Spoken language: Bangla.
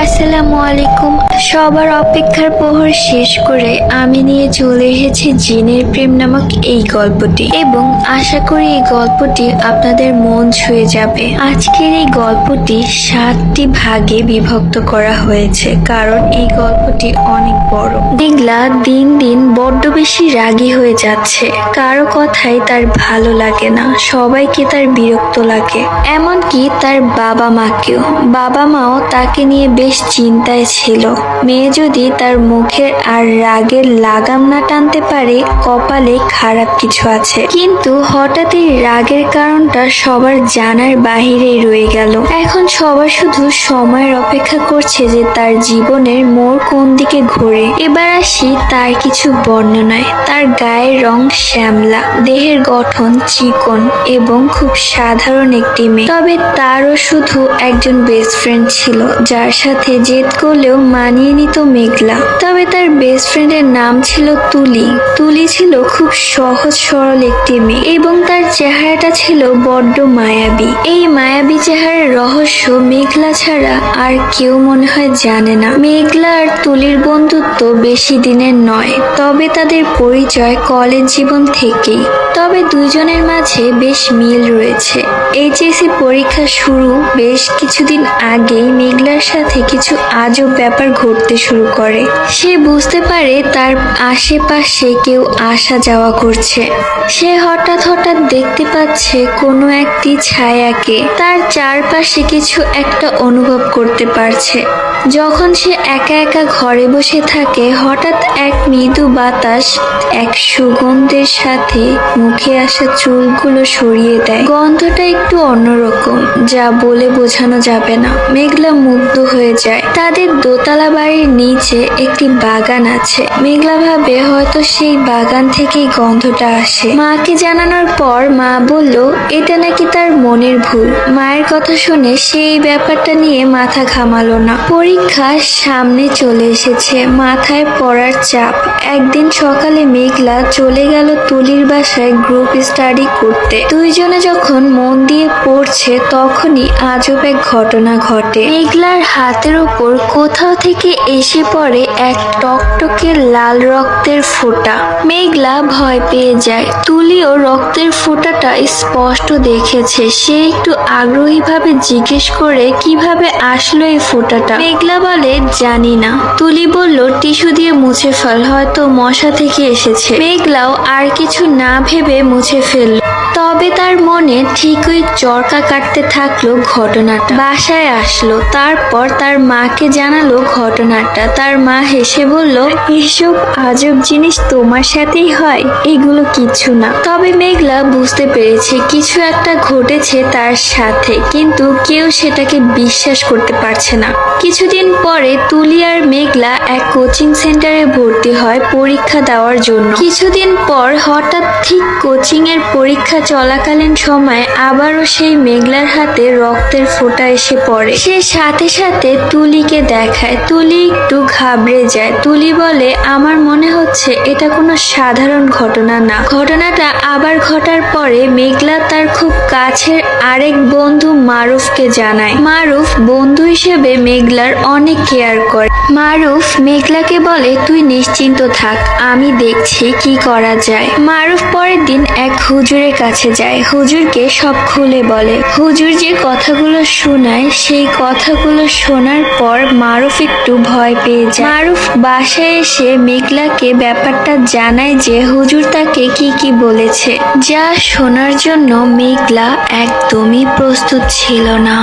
আসসালামু আলাইকুম। সবার অপেক্ষার প্রহর শেষ করে আমি নিয়ে চলে এসেছি জিনের প্রেম নামক এই গল্পটি। এবং আশা করি এই গল্পটি আপনাদের মন ছুঁয়ে যাবে। আজকের এই গল্পটি সাতটি ভাগে বিভক্ত করা হয়েছে, কারণ এই গল্পটি অনেক বড়। দিগলা দিন দিন বড্ড বেশি রাগী হয়ে যাচ্ছে। কারও কথাই তার ভালো লাগে না, সবাইকে তার বিরক্ত লাগে। এমনকি তার বাবা মাকেও বাবা মাও তাকে নিয়ে বেশ চিন্তায় ছিল। মেয়ে যদি তার মুখের আর রাগের লাগাম না টানতে পারে, কপালে খারাপ কিছু আছে। কিন্তু হঠাৎ এই রাগের কারণটা সবার জানার বাহিরেই রয়ে গেল। এখন সবার শুধু সময়ের অপেক্ষা করছে যে তার জীবনের মোড় কোন দিকে ঘোরে। এবার আসি তার কিছু বর্ণনায়। তার গায়ের রং শ্যামলা, দেহের গঠন চিকন এবং খুব সাধারণ একটি মেয়ে। তবে তারও শুধু একজন বেস্ট ফ্রেন্ড ছিল, যার সাথে জেদ করলেও মানিয়ে নিত মেঘলা। তবে তার বেস্ট ফ্রেন্ডের নাম ছিল তুলি। তুলি ছিল খুব সহজ, সরল একটি মেয়ে এবং তার চেহারাটা ছিল বড্ড মায়াবী। এই মায়াবী চেহারার রহস্য মেঘলা ছাড়া আর কেউ মনে হয় জানে না। মেঘলা আর তুলির বন্ধুত্ব বেশি দিনের নয়, তবে তাদের পরিচয় কলেজ জীবন থেকেই। তবে দুজনের মাঝে বেশ মিল রয়েছে। এইচএসসি পরীক্ষা শুরু বেশ কিছুদিন আগেই মেঘলার সাথে কিছু আজব ব্যাপার ঘটতে শুরু করে। সে বুঝতে পারে তার আশেপাশে কেউ আসা যাওয়া করছে। সে হঠাৎ হঠাৎ দেখতে পাচ্ছে কোনো একটি ছায়াকে। তার চারপাশে কিছু একটা অনুভব করতে পারছে। যখন সে একা একা ঘরে বসে থাকে, হঠাৎ এক মৃদু বাতাস এক সুগন্ধের সাথে মুখে আসা চুলগুলো সরিয়ে দেয়। গন্ধটা একটু অন্যরকম, যা বলে বোঝানো যাবে না। মেঘলা মুগ্ধ হয়ে যায়। তাদের দোতলা বাড়ির নিচে একটি বাগান আছে। মেঘলা ভাবে হয়তো সেই বাগান থেকেই গন্ধটা আসে। মাকে জানানোর পর মা বলল, এটা নাকি তার মনের ভুল। মায়ের কথা শুনে সেই ব্যাপারটা নিয়ে মাথা ঘামালো না। পরীক্ষা সামনে চলে এসেছে। মাথায় পড়ার চাপ। একদিন সকালে মেঘলা চলে গেল তুলির বাসায় গ্রুপ স্টাডি করতে। দুইজনে যখন মন দিয়ে পড়ছে, তখনই আজব এক ঘটনা ঘটে। মেঘলার হাতের ওপর কোথাও থেকে এসে পড়ে এক টকটকে লাল রক্তের ফোঁটা। মেঘলা ভয় পেয়ে যায়। তুলিও রক্তের ফোঁটাটা স্পষ্ট দেখেছে। সে একটু আগ্রহীভাবে জিজ্ঞেস করে, কীভাবে আসলো এই ফোঁটাটা? মেঘলা বলে, জানি না। তুলি বলল, টিস্যু দিয়ে মুছে ফেল, হয়তো মশা থেকে এসেছে। মেঘলাও আর কিছু না ভেবে মুছে ফেলল। তবে তার মনে ঠিকই চরকা কাটতে থাকল ঘটনাটা। বাসায় আসলো, তারপর তার মাকে জানালো ঘটনাটা। তার মা হেসে বলল, এসব আজব জিনিস তোমার সাথেই হয়, এগুলো কিছু না। তবে মেঘলা বুঝতে পেরেছে কিছু একটা ঘটেছে তার সাথে, কিন্তু কেউ সেটাকে বিশ্বাস করতে পারছে না। কিছুদিন পরে তুলি আর মেঘলা এক কোচিং সেন্টারে ভর্তি হয় পরীক্ষা দেওয়ার জন্য। কিছুদিন পর হঠাৎ ঠিক কোচিং এর পরীক্ষা চলাকালীন সময় আবারও সেই মেঘলার হাতে রক্তের ফোঁটা এসে পড়ে। সে সাথে সাথে তুলিকে দেখায়। তুলি একটু ঘাবড়ে যায়। তুলি বলে, আমার মনে হচ্ছে এটা কোনো সাধারণ ঘটনা না। ঘটনাটা আবার ঘটার পরে মেঘলা তার খুব কাছের আরেক বন্ধু মারুফকে জানায়। মারুফ বন্ধু হিসেবে মেঘলার অনেক কেয়ার করে। মারুফ মেঘলাকে বলে, তুই নিশ্চিন্ত থাক, আমি দেখছি কি করা যায়। মারুফ পরের দিন এক হুজুরের কাছে যায়। হুজুরকে সব খুলে বলে। হুজুর যে কথাগুলো শোনায়, সেই কথাগুলো শোনার পর মারুফ একটু ভয় পেয়ে যায়। মারুফ বাসায় এসে মেঘলাকে ব্যাপারটা জানায় যে হুজুর তাকে কি কি বলেছে। যা শোনার জন্য মেঘলা একদমই প্রস্তুত ছিল না।